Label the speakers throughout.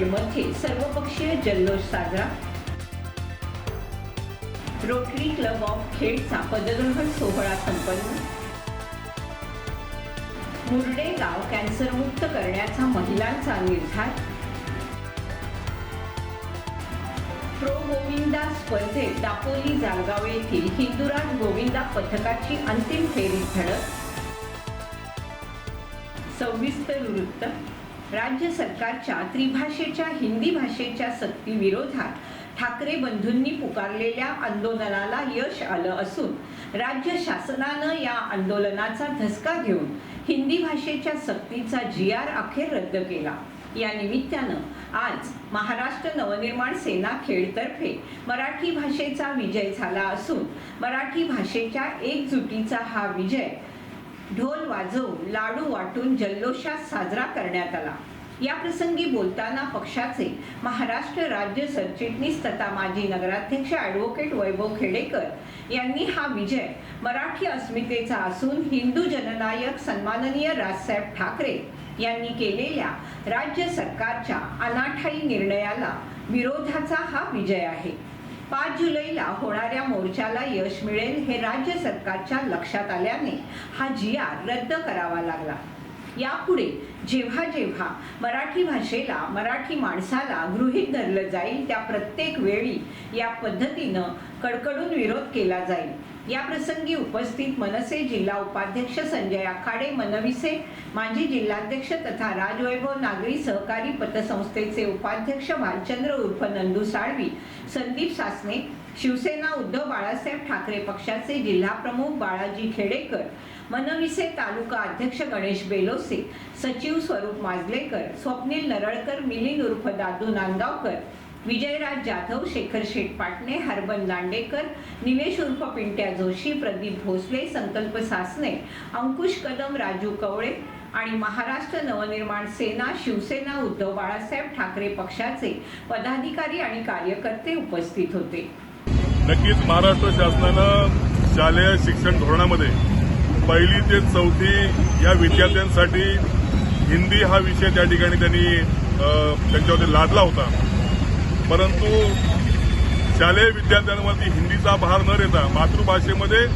Speaker 1: खेडमध्ये सर्वपक्षीय जल्लोष साजरा. रोटरी क्लब ऑफ खेडचा पदग्रहण सोहळा संपन्न. मुर्डे गाव कॅन्सरमुक्त करण्याचा महिलांचा निर्धार. प्रो गोविंदा स्पर्धेत दापोली जालगाव येथील हिंदुराज गोविंदा पथकाची अंतिम फेरीत धडक. सविस्तर वृत्त. राज्य सरकारच्या त्रिभाषेच्या हिंदी भाषेच्या सक्तीविरोधात ठाकरे बंधूंनी पुकारलेल्या आंदोलनाला यश आलं असून राज्य शासनानं या आंदोलनाचा धसका घेऊन हिंदी भाषेच्या सक्तीचा जी आर अखेर रद्द केला. या निमित्तानं आज महाराष्ट्र नवनिर्माण सेना खेडतर्फे मराठी भाषेचा विजय झाला असून मराठी भाषेच्या एकजुटीचा हा विजय ढोल वाजवून लाडू वाटून जल्लोषात साजरा करण्यात आला. या प्रसंगी बोलताना पक्षाचे महाराष्ट्र राज्य सरचिटणीस तथा माजी नगराध्यक्ष ॲडव्होकेट वैभव खेडेकर यांनी हा विजय मराठी अस्मितेचा असून हिंदू जननायक सन्माननीय राजसाहेब ठाकरे यांनी केलेल्या राज्य सरकारच्या अनाठाई निर्णयाला विरोधाचा हा विजय आहे. पाच जुलैला होणाऱ्या मोर्चाला यश मिळेल हे राज्य सरकारच्या लक्षात आल्याने हा जी आर रद्द करावा लागला. यापुढे जेव्हा जेव्हा मराठी भाषेला मराठी माणसाला गृहीत धरलं जाईल त्या प्रत्येक वेळी या पद्धतीनं कडकडून विरोध केला जाईल. या प्रसंगी उपस्थित मनसे जिल्हा उपाध्यक्ष संजय आखाडे मनविसे माजी जिल्हाध्यक्ष तथा राजवैभव नागरी सहकारी पतसंस्थेचे उपाध्यक्ष भालचंद्र उर्फ नंदू साळवी संदीप सासने शिवसेना उद्धव बाळासाहेब ठाकरे पक्षाचे जिल्हाप्रमुख बाळाजी खेडेकर मनविसे तालुका अध्यक्ष गणेश बेलोसे सचिव स्वरूप माजलेकर स्वप्नील नरळकर मिलिंद उर्फ दादू नांदगावकर विजयराज जाधव शेखर शेटपाटणे हरबन दांडेकर निलेश उर्फ पिंट्या जोशी प्रदीप भोसले संकल्प सासने अंकुश कदम राजू कवळे आणि महाराष्ट्र नवनिर्माण सेना शिवसेना उद्धव बाळासाहेब ठाकरे पक्षाचे पदाधिकारी आणि कार्यकर्ते उपस्थित होते.
Speaker 2: नक्कीच महाराष्ट्र शासनानं शालेय शिक्षण धोरणामध्ये पहिली ते चौथी या विद्यार्थ्यांसाठी हिंदी हा विषय त्या ठिकाणी त्यांनी अ, त्यांच्यावरती लादला होता. परंतु शालेय विद्यार्थ्यांवरती हिंदीचा भार न देता मातृभाषेमध्ये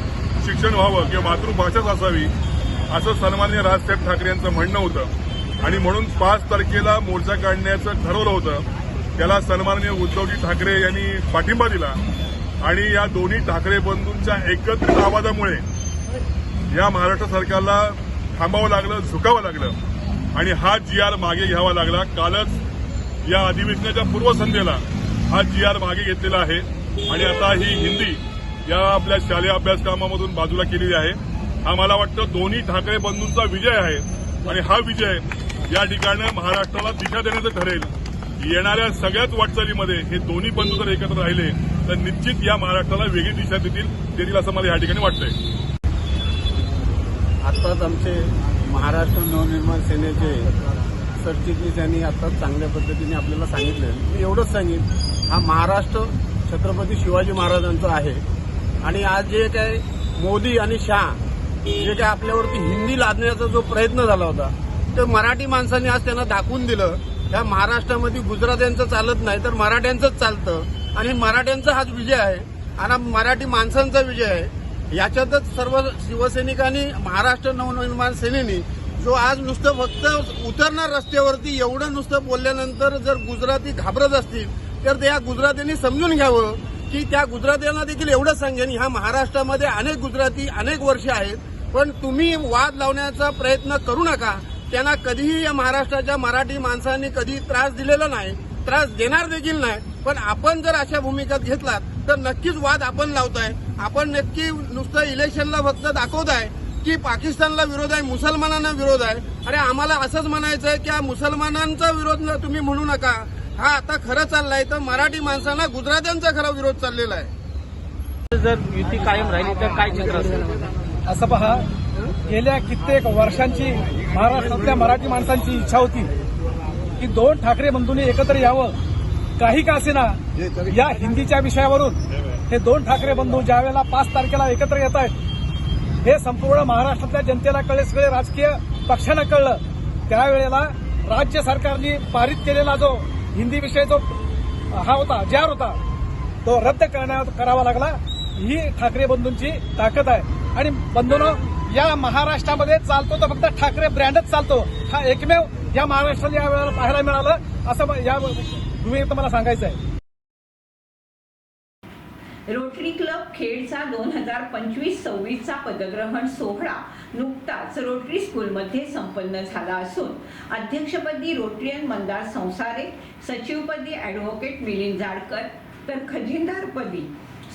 Speaker 2: शिक्षण व्हावं किंवा मातृभाषाच असावी असं सन्मान्य राजसाहेब ठाकरे यांचं म्हणणं होतं. आणि म्हणून पाच तारखेला मोर्चा काढण्याचं ठरवलं होतं. त्याला सन्माननीय उद्धवजी ठाकरे यांनी पाठिंबा दिला. आणि या दोन्ही ठाकरे बंधूंच्या एकत्रित आवाजामुळे या महाराष्ट्र सरकारला थांबावं लागलं झुकावं लागलं. आणि हा जी आर मागे घ्यावा लागला. कालच या अधिवेशनाच्या पूर्वसंध्येला हा जी आर मागे घेतलेला आहे. आणि आता ही हिंदी या आपल्या शालेय अभ्यासक्रमामधून बाजूला केलेली आहे. हा मला वाटतं दोन्ही ठाकरे बंधूंचा विजय आहे. आणि हा विजय या ठिकाणी महाराष्ट्राला दिशा देण्याचं ठरेल. येणाऱ्या सगळ्याच वाटचालीमध्ये हे दोन्ही बंधू जर एकत्र राहिले तर निश्चित या महाराष्ट्राला वेगळी दिशा देतील देतील असं मला या ठिकाणी वाटतंय.
Speaker 3: आत्ताच आमचे महाराष्ट्र नवनिर्माण सेनेचे सरचिटणीस यांनी आता चांगल्या पद्धतीने आपल्याला सांगितलं मी एवढंच सांगेन हा महाराष्ट्र छत्रपती शिवाजी महाराजांचा आहे. आणि आज जे काय मोदी आणि शाह जे काय आपल्यावरती हिंदी लादण्याचा जो प्रयत्न झाला होता ते मराठी माणसांनी आज त्यांना दाखवून दिलं. ह्या महाराष्ट्रामध्ये गुजरात्यांचं चालत नाही तर मराठ्यांचंच चालतं. आणि मराठ्यांचा हाच विजय आहे आणि मराठी माणसांचा विजय आहे. याच्यातच सर्व शिवसैनिकांनी महाराष्ट्र नवनिर्माण सेनेने जो आज नुसतं फक्त उतरणार रस्त्यावरती एवढं नुसतं बोलल्यानंतर जर गुजराती घाबरत असतील तर त्या गुजरातींनी समजून घ्यावं की त्या गुजरात्यांना देखील एवढं सांगेन. ह्या महाराष्ट्रामध्ये अनेक गुजराती अनेक वर्षे आहेत पण तुम्ही वाद लावण्याचा प्रयत्न करू नका. त्यांना कधीही या महाराष्ट्राच्या मराठी माणसांनी कधी त्रास दिलेला नाही त्रास देणार देखील नाही. पण आपण जर अशा भूमिका घेतलात तर नक्कीच वाद आपण लावताय. आपण नक्की नुसतं इलेक्शनला फक्त दाखवताय. की पाकिस्तानला विरोध आहे मुसलमानांना विरोध आहे. अरे आम्हाला असंच म्हणायचं आहे की हा मुसलमानांचा विरोध तुम्ही म्हणू नका. हा आता खरं चाललाय. तर मराठी माणसांना गुजरात्यांचा खरा विरोध चाललेला आहे.
Speaker 4: जर युती कायम राहिली तर काय चित्र असेल?
Speaker 5: असं पहा गेल्या कित्येक वर्षांची महाराष्ट्रातल्या मराठी माणसांची इच्छा होती की दोन ठाकरे बंधूंनी एकत्र यावं. काही का असेना या हिंदीच्या विषयावरून हे दोन ठाकरे बंधू ज्या वेळेला पाच तारखेला एकत्र येत आहेत हे संपूर्ण महाराष्ट्रातल्या जनतेला कळले सगळे राजकीय पक्षांना कळलं. त्यावेळेला राज्य सरकारने पारित केलेला जो हिंदी विषय जो हा होता जार होता तो रद्द करण्यात करावा लागला. ही ठाकरे बंधूंची ताकद आहे. आणि बंधूंनो या महाराष्ट्रामध्ये चालतो तर फक्त ठाकरे ब्रँडच चालतो. हा एकमेव या महाराष्ट्राला या वेळेला पाहायला मिळालं असं या भूमिकेत मला सांगायचं आहे
Speaker 1: रोटरी क्लब खेडचा दोन हजार पंचवीस सव्वीसचा पदग्रहण सोहळा नुकताच रोटरी स्कूलमध्ये संपन्न झाला असून अध्यक्षपदी रोटरियन मंदार संसारे सचिवपदी ॲडव्होकेट मिलिंद जाडकर तर खजिनदारपदी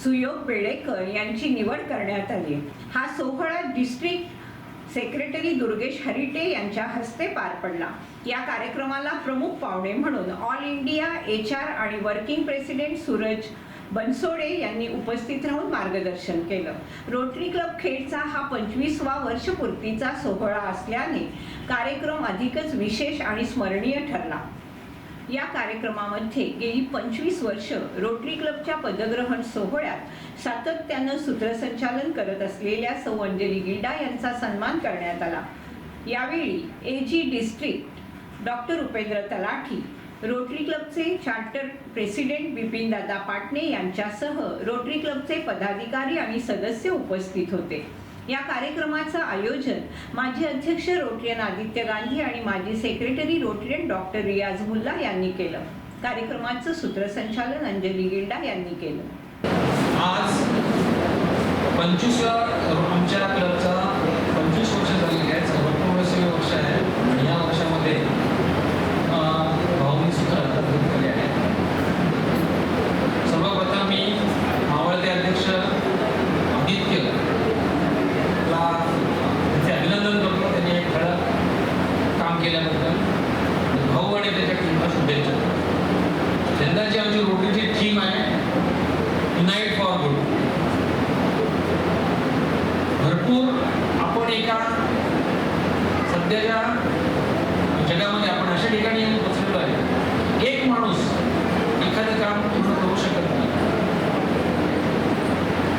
Speaker 1: सुयोग बेळेकर यांची निवड करण्यात आली. हा सोहळा डिस्ट्रिक्ट सेक्रेटरी दुर्गेश हरिटे यांच्या हस्ते पार पडला. या कार्यक्रमाला प्रमुख पाहुणे म्हणून ऑल इंडिया एच आर आणि वर्किंग प्रेसिडेंट सूरज बनसोडे यांनी उपस्थित राहून मार्गदर्शन केलं. रोटरी क्लब खेडचा हा पंचवीसवा वर्षपूर्तीचा सोहळा असल्याने कार्यक्रम अधिकच विशेष आणि स्मरणीय ठरला. या कार्यक्रमामध्ये गेली पंचवीस वर्ष रोटरी क्लबच्या पदग्रहण सोहळ्यात सातत्यानं सूत्रसंचालन करत असलेल्या सौ. अंजली गिल्डा यांचा सन्मान करण्यात आला. यावेळी A G district doctor Upendra Talathi rotary क्लबचे चार्टर प्रेसिडेंट बिपिन दादा पाटणे यांच्यासह रोटरी क्लबचे पदाधिकारी आणि सदस्य उपस्थित होते. या कार्यक्रमाचं आयोजन माजी अध्यक्ष रोटरियन आदित्य गांधी आणि माजी सेक्रेटरी रोटरियन डॉक्टर रियाज मुल्ला यांनी केलं. कार्यक्रमाचं सूत्रसंचालन अंजली गिंडा यांनी केलं.
Speaker 6: आज पंचवीसव्या आमच्या क्लबचा पंचवीस वर्ष झालेली आहे वर्ष आहे. आणि या वर्षामध्ये अं, भाऊनी सुद्धा हातात केले आहे सर्वप्रथम मी मावळते अध्यक्ष आदित्य ला त्याचे अभिनंदन करतो त्यांनी एक खरं काम केल्याबद्दल भाऊ आणि त्याच्या टीमला यंदाची आमची रोटरीची थीम आहे. युनाइट फॉर गुड भरपूर आपण एका सध्याच्या जगामध्ये आपण अशा ठिकाणी येऊन बसलेलो आहे. एक माणूस एखादं काम पूर्ण करू शकत नाही.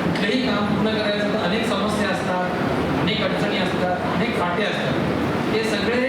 Speaker 6: कुठलंही काम पूर्ण करायचं तर अनेक समस्या असतात अनेक अडचणी असतात अनेक फाटे असतात. ते सगळे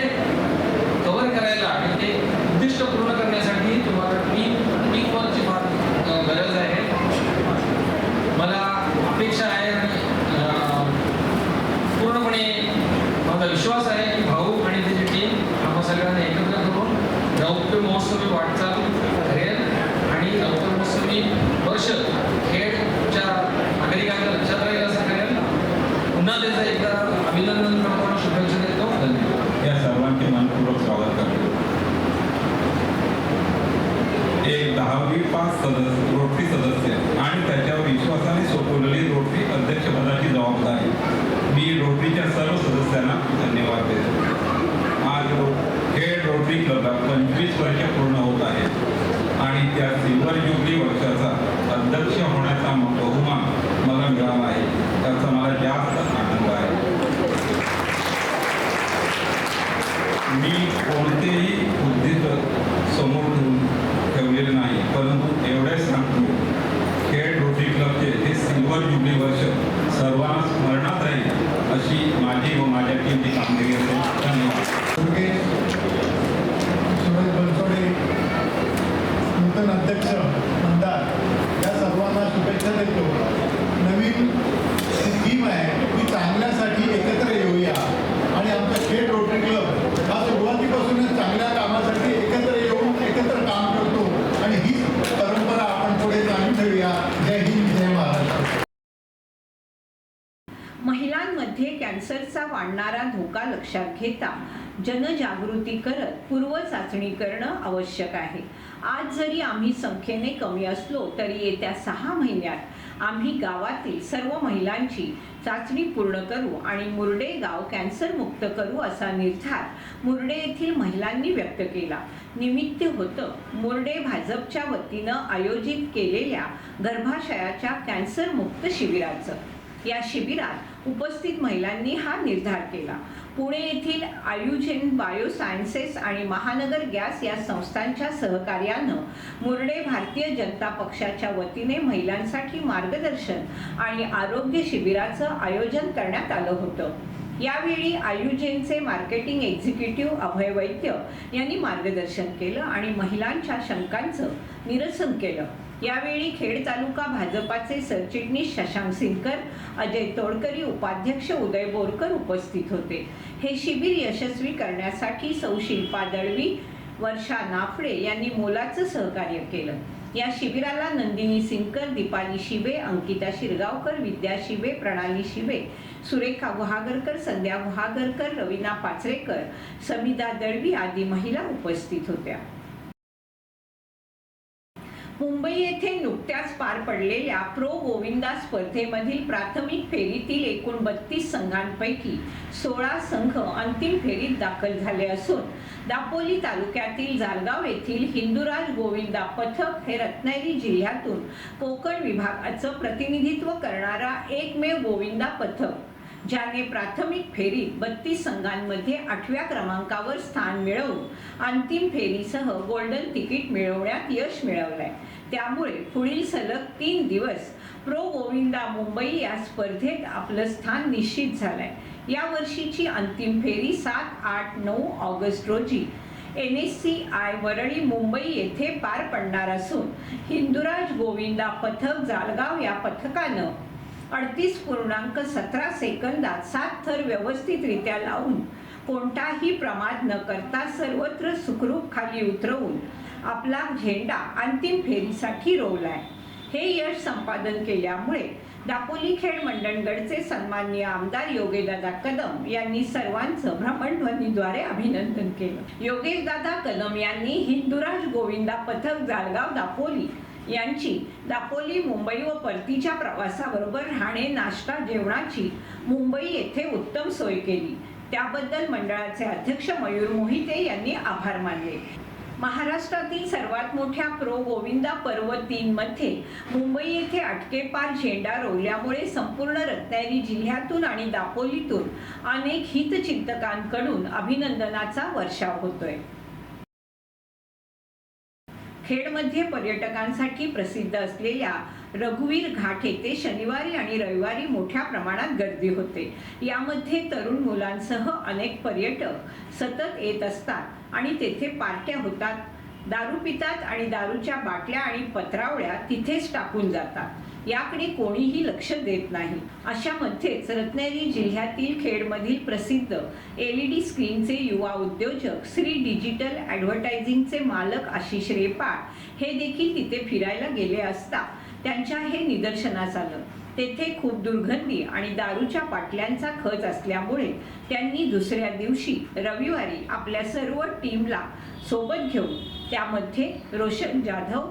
Speaker 1: घेता. जनजागृती करत पूर्व चाचणी करणं आवश्यक आहे. आज जरी आम्ही संख्येने कमी असलो तरी येत्या सहा महिन्यात आम्ही गावातील सर्व महिलांची चाचणी पूर्ण करू आणि मुर्डे गाव कॅन्सरमुक्त करू असा निर्धार मुर्डे येथील महिलांनी व्यक्त केला. निमित्त होतं मुर्डे भाजपच्या वतीनं आयोजित केलेल्या गर्भाशयाच्या कॅन्सरमुक्त शिबिराचं. या शिबिरात उपस्थित महिलांनी हा निर्धार केला. पुणे येथील आयुजेन बायोसायन्सेस आणि महानगर गॅस या संस्थांच्या सहकार्यानं मुरडे भारतीय जनता पक्षाच्या वतीने महिलांसाठी मार्गदर्शन आणि आरोग्य शिबिराचं आयोजन करण्यात आलं होतं. यावेळी आयुजेनचे मार्केटिंग एक्झिक्युटिव्ह अभय वैद्य यांनी मार्गदर्शन केलं आणि महिलांच्या शंकांचं निरसन केलं. यावेळी खेड तालुका भाजपाचे सरचिटणीस शशांक सिंगकर अजय तोडकरी उपाध्यक्ष उदय बोरकर उपस्थित होते. हे शिबिर यशस्वी करण्यासाठी सौ शिल्पा दळवी वर्षा नाफडे यांनी मोलाचं सहकार्य केलं. या शिबिराला नंदिनी सिंकर दीपाली शिबे अंकिता शिरगावकर विद्या शिबे प्रणाली शिबे सुरेखा गुहागरकर संध्या गुहागरकर रवीना पाचरेकर समिदा दळवी आदी महिला उपस्थित होत्या. मुंबई येथे नुकत्याच पार पडलेल्या प्रो गोविंदा स्पर्धेमधील प्राथमिक फेरीतील एकूण बत्तीस संघांपैकी सोळा संघ अंतिम फेरीत दाखल झाले असून दापोली तालुक्यातील जालगाव येथील हिंदुराज गोविंदा पथक हे रत्नागिरी जिल्ह्यातून कोकण विभागाचं प्रतिनिधित्व करणारा एकमेव गोविंदा पथक. ज्याने प्राथमिक फेरीत बत्तीस संघांमध्ये आठव्या क्रमांकावर स्थान मिळवून अंतिम फेरीसह गोल्डन तिकीट मिळवण्यात यश मिळवलंय. त्यामुळे पुढील सलग तीन दिवस प्रो गोविंदा मुंबई या स्पर्धेत आपलं स्थान निश्चित झालंय. या वर्षीची अंतिम फेरी सात आठ नऊ ऑगस्ट रोजी N S C I Worli Mumbai येथे पार पडणार असून हिंदुराज गोविंदा पथक जालगाव या पथकानं अडतीस पूर्णांक सतरा सेकंदात सात थर व्यवस्थितरित्या लावून कोणताही प्रमाद न करता सर्वत्र सुखरूप खाली उतरवून आपला झेंडा अंतिम फेरीसाठी रोवलाय. हे यश संपादन केल्यामुळे दापोली खेड मंडणगडचे सन्माननीय आमदार योगेशदादा कदम यांनी सर्वांचं भ्रमणध्वनीद्वारे अभिनंदन केलं. योगेशदादा कदम यांनी हिंदुराज गोविंदा पथक जालगाव दापोली यांची दापोली मुंबई व परतीच्या प्रवासाबरोबर राहणे नाश्ता जेवणाची मुंबई येथे उत्तम सोय केली. त्याबद्दल मंडळाचे अध्यक्ष मयूर मोहिते यांनी आभार मानले. महाराष्ट्रातील सर्वात मोठ्या प्रो गोविंदा पर्व तीनमध्ये मुंबई येथे अटकेपार झेंडा रोवल्यामुळे संपूर्ण रत्नागिरी जिल्ह्यातून आणि दापोलीतून अनेक हितचिंतकांकडून अभिनंदनाचा वर्षाव होतोय. खेडमध्ये पर्यटकांसाठी प्रसिद्ध असलेल्या रघुवीर घाट येथे शनिवारी आणि रविवारी मोठ्या प्रमाणात गर्दी होते. यामध्ये तरुण मुलांसह अनेक पर्यटक सतत येत असतात आणि तेथे पार्ट्या होतात. दारू पितात आणि दारूच्या बाटल्या आणि पत्रावळ्या तिथेच टाकून जातात. याकडे कोणीही लक्ष देत नाही. अशामध्येच रत्नागिरी जिल्ह्यातील खेडमधील प्रसिद्ध एल ई डी स्क्रीनचे युवा उद्योजक श्री डिजिटल ॲडव्हर्टायझिंगचे मालक आशिष रेपाळ हे देखील तिथे फिरायला गेले असता त्यांच्या हे निदर्शनास आलं. तेथे खूप दुर्गंधी आणि दारूच्या बाटल्यांचा खच असल्यामुळे त्यांनी दुसऱ्या दिवशी रविवारी आपल्या सर्व टीमला सोबत घेऊन त्यामध्ये रोशन जाधव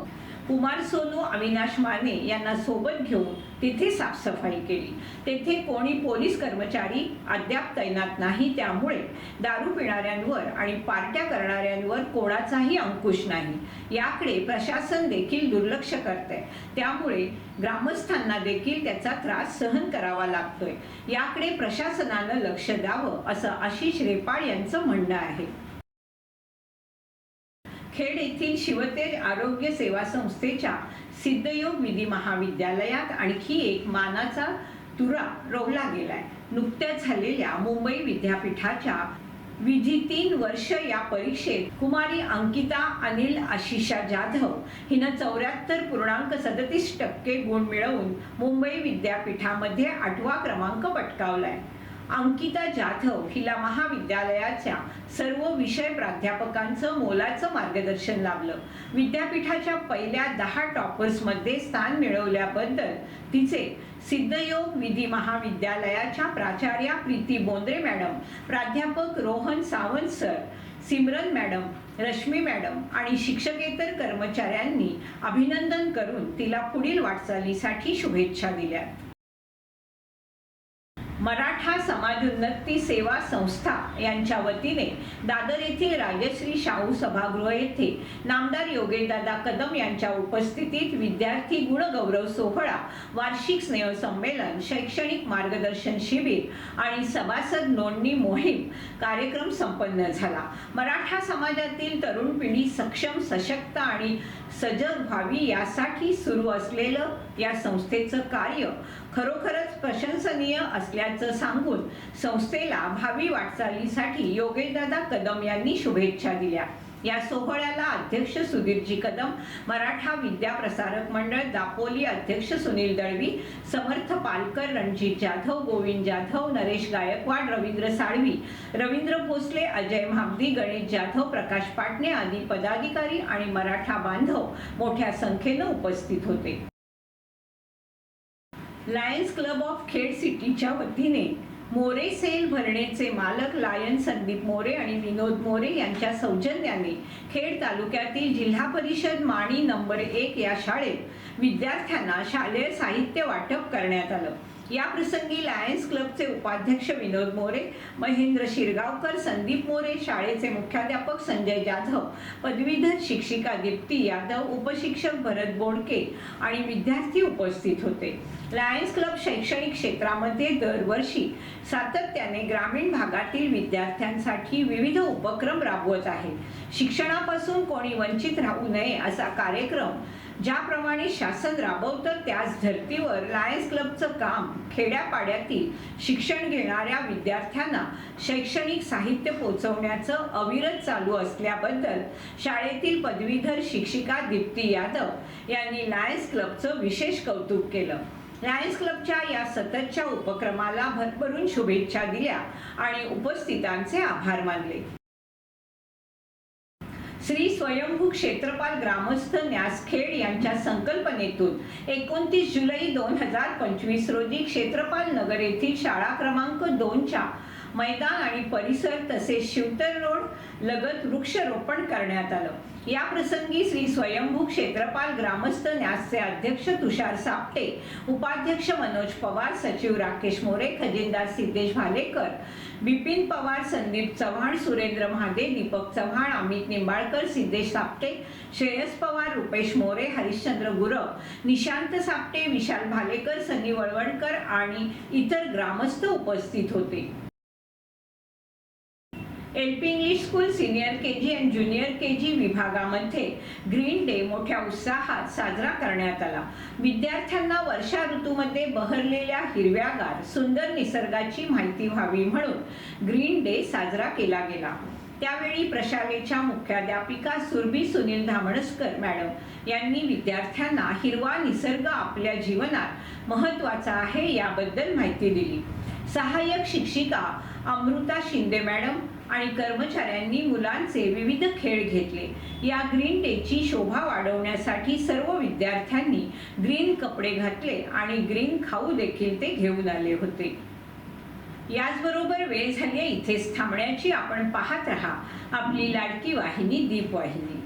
Speaker 1: कुमार सोनू अविनाश माने यांना सोबत घेऊन तिथे साफसफाई केली. तेथे कोणी पोलीस कर्मचारी अद्याप तैनात नाही त्यामुळे दारू पिणाऱ्यांवर आणि पार्ट्या करणाऱ्यांवर कोणाचाही अंकुश नाही. याकडे प्रशासन देखील दुर्लक्ष करते त्यामुळे ग्रामस्थांना देखील त्याचा त्रास सहन करावा लागतोय. याकडे प्रशासनानं लक्ष द्यावं असं आशिष रेपाळ यांचं म्हणणं आहे. खेड येथील शिवतेज आरोग्य सेवा संस्थेच्या सिद्धयोग विधी महाविद्यालयात आणखी एक मानाचा तुरा रोवला गेलाय. नुकत्याच झालेल्या मुंबई विद्यापीठाच्या विधी तीन वर्ष या परीक्षेत कुमारी अंकिता अनिल आशिषा जाधव हिनं चौऱ्याहत्तर पूर्णांक सदतीस टक्के गुण मिळवून मुंबई विद्यापीठामध्ये आठवा क्रमांक पटकावलाय. अंकिता जाधव हिला महाविद्यालयाच्या सर्व विषय प्राध्यापकांचं मोलाचं मार्गदर्शन लाभलं. विद्यापीठाच्या पहिल्या दहा टॉपर्समध्ये स्थान मिळवल्याबद्दल तिचे सिद्धयोग विधी महाविद्यालयाच्या प्राचार्या प्रीती बोंद्रे मॅडम प्राध्यापक Rohan Sawant sir Simran madam Rashmi madam आणि शिक्षकेतर कर्मचाऱ्यांनी अभिनंदन करून तिला पुढील वाटचालीसाठी शुभेच्छा दिल्या. मराठा समाजोन्नती सेवा संस्था यांच्या वतीने दादर येथील राजश्री शाहू सभागृह येथे नामदार योगेशदादा कदम यांच्या उपस्थितीत विद्यार्थी गुणगौरव सोहळा वार्षिक स्नेहसंमेलन शैक्षणिक मार्गदर्शन शिबिर आणि सभासद नोंदणी मोहीम कार्यक्रम संपन्न झाला. मराठा समाजातील तरुण पिढी सक्षम सशक्त आणि सजग व्हावी यासाठी सुरू असलेलं या संस्थेचं कार्य खरोखरच प्रशंसनीय असल्याचं सांगून संस्थेला भावी वाटचालीसाठी योगेशदादा कदम यांनी शुभेच्छा दिल्या. या सोहळ्याला अध्यक्ष सुधीरजी कदम मराठा विद्या प्रसारक मंडळ दापोली अध्यक्ष सुनील दळवी समर्थ पालकर रणजित जाधव गोविंद जाधव नरेश गायकवाड रवींद्र साळवी रवींद्र भोसले अजय महागदी गणेश जाधव प्रकाश पाटणे आदी पदाधिकारी आणि मराठा बांधव मोठ्या संख्येनं उपस्थित होते. लायन्स क्लब ऑफ खेड सिटीच्या वतीने मोरे सेल भरणेचे मालक लायन संदीप मोरे आणि विनोद मोरे यांच्या सौजन्याने खेड तालुक्यातील जिल्हा परिषद माणी नंबर एक या शाळेत विद्यार्थ्यांना शालेय साहित्य वाटप करण्यात आलं. या प्रसंगी लायन्स क्लबचे उपाध्यक्ष विनोद मोरे महेंद्र शिरगावकर संदीप मोरे शाळेचे मुख्याध्यापक संजय जाधव पदवीधर शिक्षिका दीप्ती यादव उपशिक्षक भरत बोडके आणि विद्यार्थी उपस्थित होते. लायन्स क्लब शैक्षणिक क्षेत्रामध्ये दरवर्षी सातत्याने ग्रामीण भागातील विद्यार्थ्यांसाठी विविध उपक्रम राबवत आहे. शिक्षणापासून कोणी वंचित राहू नये असा कार्यक्रम ज्याप्रमाणे शासन राबवतं त्याच धर्तीवर लायन्स क्लबचं काम खेड्यापाड्यातील शिक्षण घेणाऱ्या विद्यार्थ्यांना शैक्षणिक साहित्य पोचवण्याचं अविरत चालू असल्याबद्दल शाळेतील पदवीधर शिक्षिका दीप्ती यादव यांनी लायन्स क्लबचं विशेष कौतुक केलं. लायन्स क्लबच्या या सततच्या उपक्रमाला भरभरून शुभेच्छा दिल्या आणि उपस्थितांचे आभार मानले. श्री स्वयंभू क्षेत्रपाल ग्रामस्थ न्यासखेड यांच्या संकल्पनेतून एकोणतीस जुलै दोन हजार पंचवीस रोजी क्षेत्रपाल नगर येथील शाळा क्रमांक दोनच्या मैदान आणि परिसर तसेच शिवतर रोड लगत वृक्षरोपण करण्यात आलं. या प्रसंगी श्री स्वयंभू क्षेत्रपाल ग्रामस्थ न्यासचे अध्यक्ष तुषार सापटे उपाध्यक्ष मनोज पवार सचिव राकेश मोरे खजिनदार सिद्धेश भालेकर बिपिन पवार संदीप चव्हाण सुरेंद्र महादे दीपक चव्हाण अमित निंबाळकर सिद्धेश सापटे श्रेयस पवार रुपेश मोरे हरिश्चंद्र गुरव निशांत सापटे विशाल भालेकर सनी वळवणकर आणि इतर ग्रामस्थ उपस्थित होते. L P English school senior K G and junior K G विभागामध्ये ग्रीन डे मोठ्या उत्साहात साजरा करण्यात आला. विद्यार्थ्यांना वर्षा ऋतूमध्ये बहरलेल्या हिरव्यागार सुंदर निसर्गाची माहिती व्हावी म्हणून ग्रीन डे साजरा केला गेला. त्यावेळी प्रशालेच्या मुख्याध्यापिका सुरभी सुनील धामणसकर मॅडम यांनी विद्यार्थ्यांना हिरवा निसर्ग आपल्या जीवनात महत्त्वाचा आहे याबद्दल माहिती दिली. सहाय्यक शिक्षिका अमृता शिंदे मॅडम आणि कर्मचाऱ्यांनी मुलांचे विविध खेळ घेतले. या ग्रीन डेची शोभा वाढवण्यासाठी सर्व विद्यार्थ्यांनी ग्रीन कपडे घातले आणि ग्रीन खाऊ देखील ते घेऊन आले होते. याचबरोबर वेळ झाली आहे इथेच थांबण्याची. आपण पाहत राहा. आपली लाडकी वाहिनी दीप वाहिनी